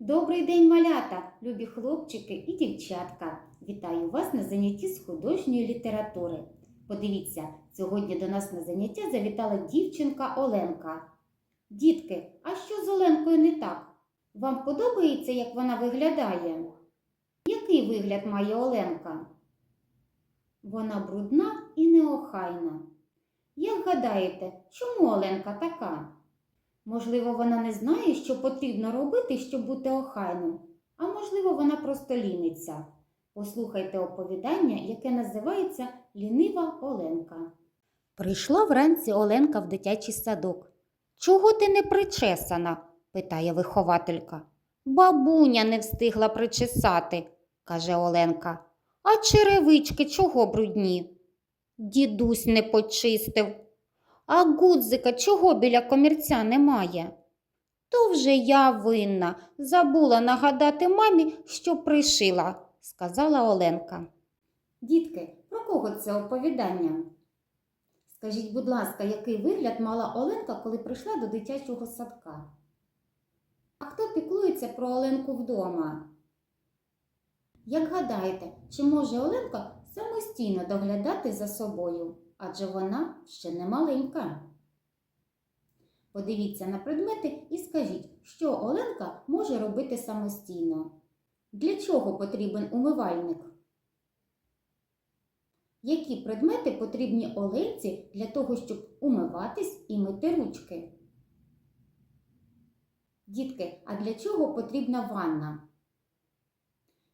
Добрий день, малята, любі хлопчики і дівчатка. Вітаю вас на занятті з художньої літератури. Подивіться, сьогодні до нас на заняття завітала дівчинка Оленка. Дітки, а що з Оленкою не так? Вам подобається, як вона виглядає? Який вигляд має Оленка? Вона брудна і неохайна. Як гадаєте, чому Оленка така? Можливо, вона не знає, що потрібно робити, щоб бути охайним, а можливо, вона просто ліниться. Послухайте оповідання, яке називається Лінива Оленка. Прийшла вранці Оленка в дитячий садок. Чого ти не причесана? питає вихователька. Бабуня не встигла причесати, каже Оленка. А черевички чого брудні? Дідусь не почистив. А гудзика чого біля комірця немає? То вже я винна, забула нагадати мамі, що пришила, сказала Оленка. Дітки, про кого це оповідання? Скажіть, будь ласка, який вигляд мала Оленка, коли прийшла до дитячого садка? А хто піклується про Оленку вдома? Як гадаєте, чи може Оленка самостійно доглядати за собою? Адже вона ще не маленька. Подивіться на предмети і скажіть, що Оленка може робити самостійно. Для чого потрібен умивальник? Які предмети потрібні Оленці для того, щоб умиватись і мити ручки? Дітки, а для чого потрібна ванна?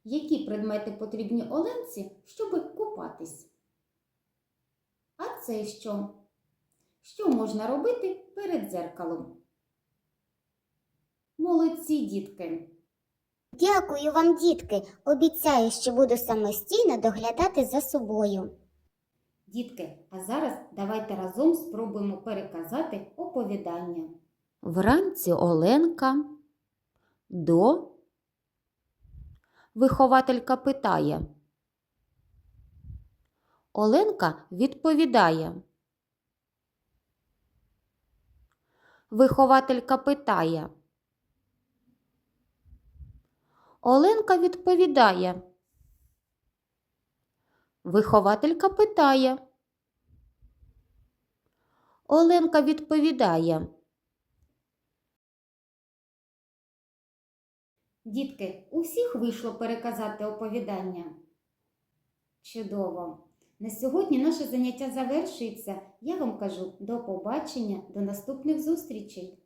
Які предмети потрібні Оленці, щоб купатись? Це що? Що можна робити перед дзеркалом? Молодці, дітки! Дякую вам, дітки. Обіцяю, що буду самостійно доглядати за собою. Дітки, а зараз давайте разом спробуємо переказати оповідання. Вранці Оленка до вихователька питає. Оленка відповідає. Вихователька питає. Оленка відповідає. Вихователька питає. Оленка відповідає. Дітки, у всіх вийшло переказати оповідання. Чудово! На сьогодні наше заняття завершується. Я вам кажу до побачення, до наступних зустрічей.